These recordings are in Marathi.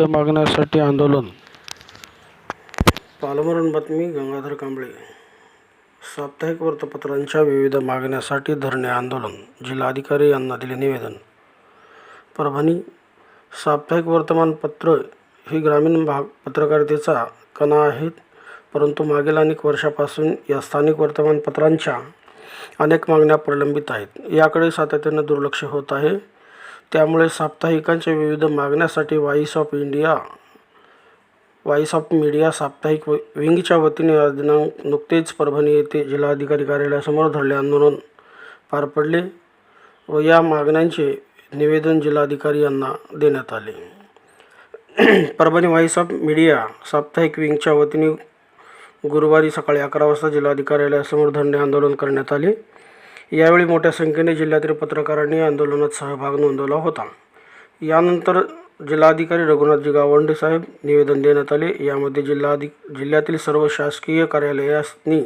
विविध मागण्यांसाठी आंदोलन. पालमरण बातमी गंगाधर कांबळे. साप्ताहिक वृत्तपत्रांच्या विविध मागण्यासाठी धरणे आंदोलन. जिल्हाधिकारी यांना दिले निवेदन. परभणी साप्ताहिक वर्तमानपत्र ही ग्रामीण भाग पत्रकारितेचा कणा आहेत परंतु मागील अनेक वर्षापासून या स्थानिक वर्तमानपत्रांच्या अनेक मागण्या प्रलंबित आहेत. याकडे सातत्यानं दुर्लक्ष होत आहे. त्यामुळे साप्ताहिकांच्या विविध मागण्यासाठी voice of India voice of media साप्ताहिक व- विंगच्या वतीने आज दिनांक नुकतेच परभणी येथे जिल्हाधिकारी कार्यालयासमोर धरले. आंदोलन पार पडले व या मागण्यांचे निवेदन जिल्हाधिकारी यांना देण्यात आले. परभणी व्हॉईस ऑफ मीडिया साप्ताहिक विंगच्या वतीने गुरुवारी सकाळी अकरा वाजता जिल्हाधिकार्यालयासमोर धरणे आंदोलन करण्यात आले. यावेळी मोठ्या संख्येने जिल्ह्यातील पत्रकारांनी आंदोलनात सहभाग नोंदवला होता. यानंतर जिल्हाधिकारी रघुनाथजी गावंडे साहेब निवेदन देण्यात आले. यामध्ये जिल्हाधिक जिल्ह्यातील सर्व शासकीय कार्यालयांनी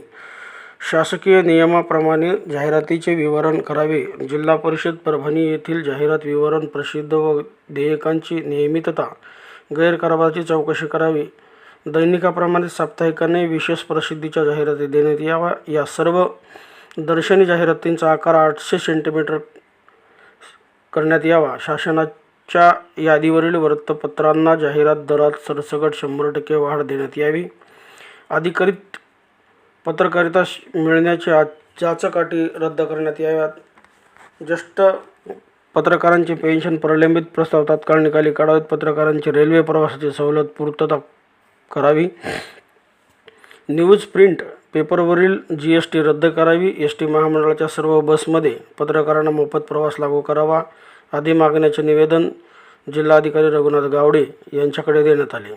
शासकीय नियमाप्रमाणे जाहिरातीचे विवरण करावे. जिल्हा परिषद परभणी येथील जाहिरात विवरण प्रसिद्ध व देयकांची नियमितता गैरकारभाराची चौकशी करावी दैनिकाप्रमाणे साप्ताहिकाने विशेष प्रसिद्धीच्या जाहिराती देण्यात यावा या सर्व दर्शनी जाहिरातींचा आकार आठशे सेंटीमीटर करण्यात यावा. शासनाच्या यादीवरील वृत्तपत्रांना जाहिरात दरात सरसकट शंभर टक्के वाढ देण्यात यावी. अधिकृत पत्रकारिता श- मिळण्याची जाचकाठी रद्द करण्यात याव्यात. ज्येष्ठ पत्रकारांचे पेन्शन प्रलंबित प्रस्ताव तात्काळ निकाली काढावेत. पत्रकारांची रेल्वे प्रवासाची सवलत पूर्तता करावी. न्यूज प्रिंट पेपरवरील जी एस टी रद्द करावी एस टी महामंडळाच्या सर्व बसमध्ये पत्रकारांना मोफत प्रवास लागू करावा आदी मागण्याचे निवेदन जिल्हाधिकारी रघुनाथ गावडे यांच्याकडे देण्यात आले.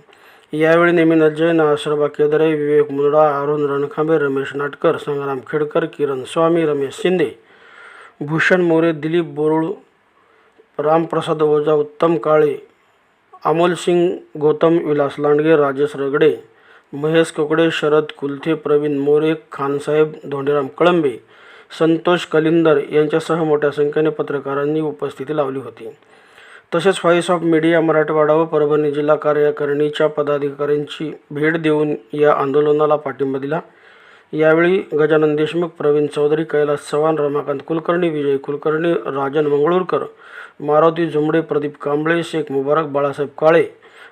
यावेळी नेमिन जैन आश्रबा केदरे विवेक मुंडा अरुण रणखांबे रमेश नाटकर संग्राम खेडकर किरण स्वामी रमेश शिंदे भूषण मोरे दिलीप बोरुळ रामप्रसाद ओझा उत्तम काळे अमोल सिंग गौतम विलास लांडगे राजेश रगडे महेश कोकडे शरद कुलथे प्रवीण मोरे खानसाहेब धोंडीराम कळंबे संतोष कलिंदर यांच्यासह मोठ्या संख्येने पत्रकारांनी उपस्थिती लावली होती. तसेच व्हॉइस ऑफ मीडिया मराठवाडा व परभणी जिल्हा कार्यकारिणीच्या पदाधिकाऱ्यांची भेट देऊन या आंदोलनाला पाठिंबा दिला. यावेळी गजानन देशमुख प्रवीण चौधरी कैलास चव्हाण रमाकांत कुलकर्णी विजय कुलकर्णी राजन मंगळूरकर मारुती झुंबडे प्रदीप कांबळे शेख मुबारक बाळासाहेब काळे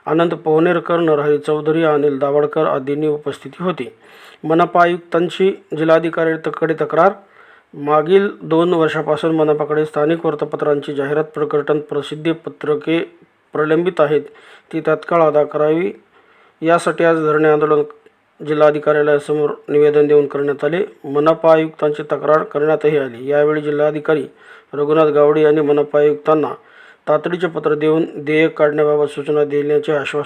अनंत पवनेरकर नरहरी चौधरी अनिल दावडकर आदींनी उपस्थिती होती. मनपा आयुक्तांची जिल्हाधिकाऱ्यांकडे तक्रार. मागील दोन वर्षापासून मनपाकडे स्थानिक वृत्तपत्रांची जाहिरात प्रकटन प्रसिद्धी पत्रके प्रलंबित आहेत ती तात्काळ अदा करावी. यासाठी आज धरणे आंदोलन जिल्हाधिकार्यालयासमोर निवेदन देऊन करण्यात आले. मनपा आयुक्तांची तक्रार करण्यातही आली. यावेळी जिल्हाधिकारी रघुनाथ गावडे यांनी मनपा आयुक्तांना तातडीचे पत्र देऊन देयक काढण्याबाबत सूचना देण्याचे आश्वासन